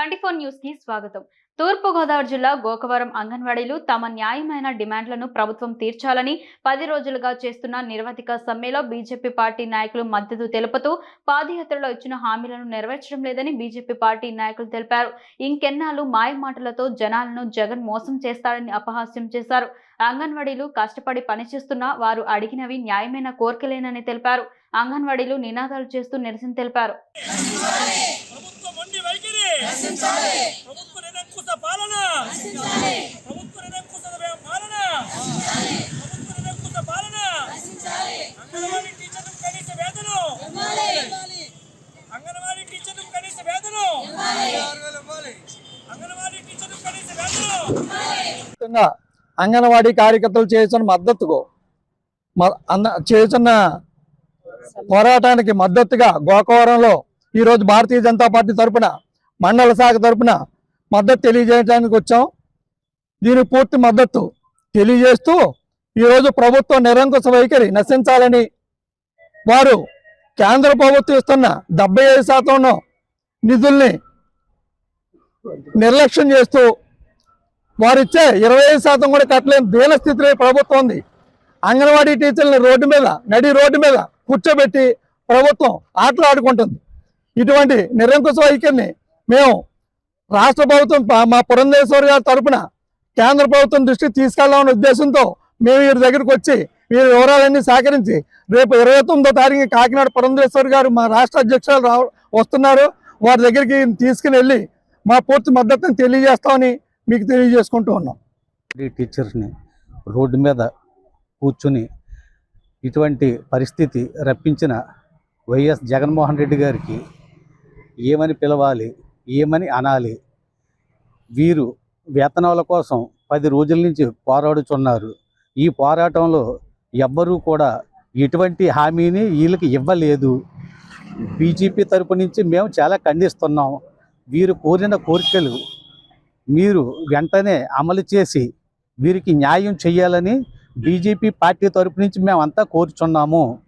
Twenty four న్యూస్కి స్వాగతం. తూర్పుగోదావరి జిల్లా గోకవరం అంగన్వాడీలు తమ న్యాయమైన డిమాండ్లను ప్రభుత్వం తీర్చాలని పది రోజులుగా చేస్తున్న నిరవధిక సమ్మెలో బీజేపీ పార్టీ నాయకులు మద్దతు తెలుపుతూ పాదయాత్రలో ఇచ్చిన హామీలను నెరవేర్చడం లేదని బీజేపీ పార్టీ నాయకులు తెలిపారు. ఇంకెన్నాళ్ళు మాయ మాటలతో జనాలను జగన్ మోసం చేస్తారని అపహాస్యం చేశారు. అంగన్వాడీలు కష్టపడి పనిచేస్తున్నా వారు అడిగినవి న్యాయమైన కోరికలేనని తెలిపారు. అంగన్వాడీలు నినాదాలు చేస్తూ నిరసన తెలిపారు. ప్రభుత్వ నిరంకుశ పాలన. ప్రభుత్వ నిరంకుశ పాలన ప్రభుత్వ నిరంకుశ పాలన. అంగన్వాడీ టీచర్లకు కనీస వేతనం. అంగన్వాడీ టీచర్లకు కనీస వేతనం. అంగన్వాడీ టీచర్లకు కనీస వేతనం. ముఖ్యంగా అంగన్వాడీ కార్యకర్తలు చేస్తున్న మద్దతుకు చేస్తున్న పోరాటానికి మద్దతుగా గోకవరంలో ఈరోజు భారతీయ జనతా పార్టీ తరపున మండల శాఖ తరఫున మద్దతు తెలియజేయడానికి వచ్చాం. దీనికి పూర్తి మద్దతు తెలియజేస్తూ ఈరోజు ప్రభుత్వం నిరంకుశ వైఖరి నశించాలని వారు కేంద్ర ప్రభుత్వం ఇస్తున్న డెబ్బై ఐదు శాతం నిధుల్ని నిర్లక్ష్యం చేస్తూ వారిచ్చే ఇరవై ఐదు శాతం కూడా కట్టలేని దీన స్థితిలో ప్రభుత్వం ఉంది. అంగన్వాడీ టీచర్లని రోడ్డు మీద నడి రోడ్డు మీద కూర్చోబెట్టి ప్రభుత్వం ఆటలు ఆడుకుంటుంది ఇటువంటి నిరంకుశ వైఖరిని మేము రాష్ట్ర ప్రభుత్వం ప- మా పురంధేశ్వరి గారి తరపున కేంద్ర ప్రభుత్వం దృష్టికి తీసుకెళ్ళాలనే ఉద్దేశంతో మేము వీరి దగ్గరికి వచ్చి వీరి వివరాలన్నీ సేకరించి రేపు ఇరవై తొమ్మిదో తారీఖు కాకినాడ పురంధేశ్వరి గారు మా రాష్ట్ర అధ్యక్షులు రా వస్తున్నారు. వారి దగ్గరికి తీసుకుని వెళ్ళి మా పూర్తి మద్దతుని తెలియజేస్తామని మీకు తెలియజేసుకుంటూ ఉన్నాం. ఈ టీచర్స్ని రోడ్డు మీద కూర్చుని ఇటువంటి పరిస్థితి రప్పించిన వైఎస్ జగన్మోహన్ రెడ్డి గారికి ఏమని పిలవాలి? ఏమని అనాలి? వీరు వేతనాల కోసం పది రోజుల నుంచి పోరాడుచున్నారు. ఈ పోరాటంలో ఎవ్వరూ కూడా ఎటువంటి హామీని వీళ్ళకి ఇవ్వలేదు. బీజేపీ తరపు నుంచి మేము చాలా ఖండిస్తున్నాం. వీరు కోరిన కోరికలు మీరు వెంటనే అమలు చేసి వీరికి న్యాయం చేయాలని బీజేపీ పార్టీ తరపు నుంచి మేమంతా కోరుచున్నాము.